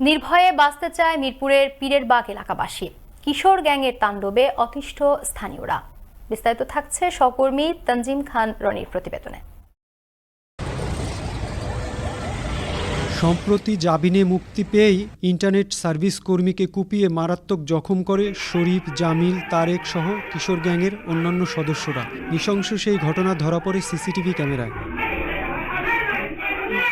নির্ভয়ে বাঁচতে চায় মিরপুরের পীরের বাগ এলাকাবাসী। কিশোর গ্যাংয়ের তাণ্ডবে অতিষ্ঠ স্থানীয়রা। বিস্তারিত থাকছে সহকর্মী তঞ্জিম খান রনির প্রতিবেদনে। সম্প্রতি জামিনে মুক্তি পেয়েই ইন্টারনেট সার্ভিস কর্মীকে কুপিয়ে মারাত্মক জখম করে শরীফ, জামিল, তারেক সহ কিশোর গ্যাংয়ের অন্যান্য সদস্যরা। নৃশংস সেই ঘটনা ধরা পড়ে সিসিটিভি ক্যামেরায়।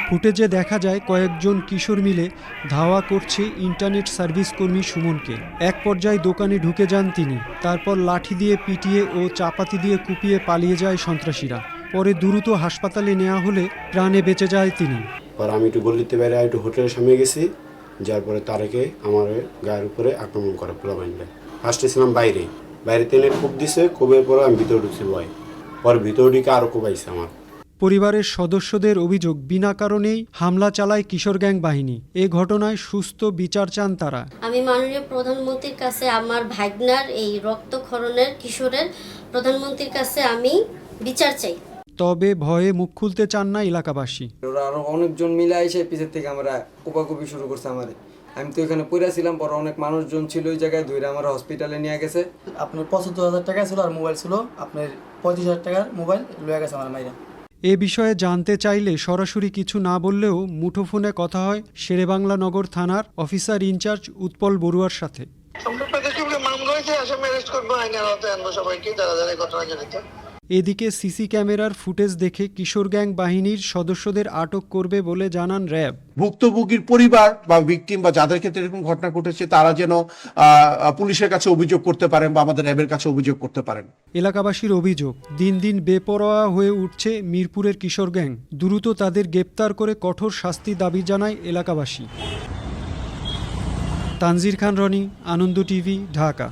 ফুটেজে দেখা যায় কয়েকজন কিশোর মিলে ধাওয়া করছে ইন্টারনেট সার্ভিস কর্মী সুমনকে। এক পর্যায়ে দোকানে ঢুকে যান তিনি। তারপর লাঠি দিয়ে পিটিয়ে ও চাপাতি দিয়ে কুপিয়ে পালিয়ে যায় সন্ত্রাসীরা। পরে দ্রুত হাসপাতালে নেওয়া হলে প্রাণে বেঁচে যায় তিনি। পর আমি একটু গল্লিতে বাইরে একটু হোটেলের সামনে গেছি। যার পরে তারেকে আমার গায়ের উপরে আক্রমণ করে পোলা বাইনটা ফার্স্টে ছিলাম বাইরে। বাইরে তেলে খুব দিছে খুবের পরে আমি ভিতরে ঢুকছি ভয়। পরে ভিতরে ঢুকে আরও কোবাইছে আমার। পরিবারের সদস্যদের অভিযোগ বিনা কারণেই হামলা চালায় কিশোর গ্যাং বাহিনী। এ ঘটনায় সুস্থ বিচার চান তারা। আমি মাননীয় প্রধানমন্ত্রীর কাছে আমার ভাগনার এই রক্তক্ষরণের কিশোরের প্রধানমন্ত্রীর কাছে আমি বিচার চাই। তবে ভয়ে মুখ খুলতে চান না এলাকাবাসী। ওরা আরও অনেকজন মিলে এসে পিছের থেকে আমরা কোপাকুপি শুরু করছে আমাদের। আমি তো এখানে পড়ে ছিলাম পরে অনেক মানুষজন ছিল ওই জায়গায় ধরে আমার হসপিটালে নিয়ে গেছে। আপনার পঁচাত্তর হাজার টাকা ছিল আর মোবাইল ছিল আপনার পঁয়ত্রিশ হাজার টাকার মোবাইল লয়ে গেছে আমার মাইরা। এ বিষয়ে জানতে চাইলে সরাসরি কিছু না বললেও মুঠোফোনে কথা হয় শেরেবাংলা নগর থানার অফিসার ইনচার্জ উৎপল বড়ুয়ার সাথে। মামলা হয়েছে আসামি অ্যারেস্ট করব, আইনের আওতায় আনব সবাইকে, যারা যারা ঘটনা এদিকে সিসি ক্যামেরার ফুটেজ দেখে কিশোর গ্যাং বাহিনীর সদস্যদের আটক করবে বলে জানান র্যাব। ভুক্তভোগীর পরিবার বা ভিকটিম বা যাদের ক্ষেত্রে এরকম ঘটনা ঘটেছে তারা যেন পুলিশের কাছে অভিযোগ করতে পারেন বা আমাদের র্যাবের কাছে অভিযোগ করতে পারেন। এলাকাবাসীর অভিযোগ দিন দিন বেপরোয়া হয়ে উঠছে মিরপুরের কিশোর গ্যাং। দ্রুত তাদের গ্রেপ্তার করে কঠোর শাস্তি দাবি জানায় এলাকাবাসী। তানজির খান রনি আনন্দ টিভি ঢাকা।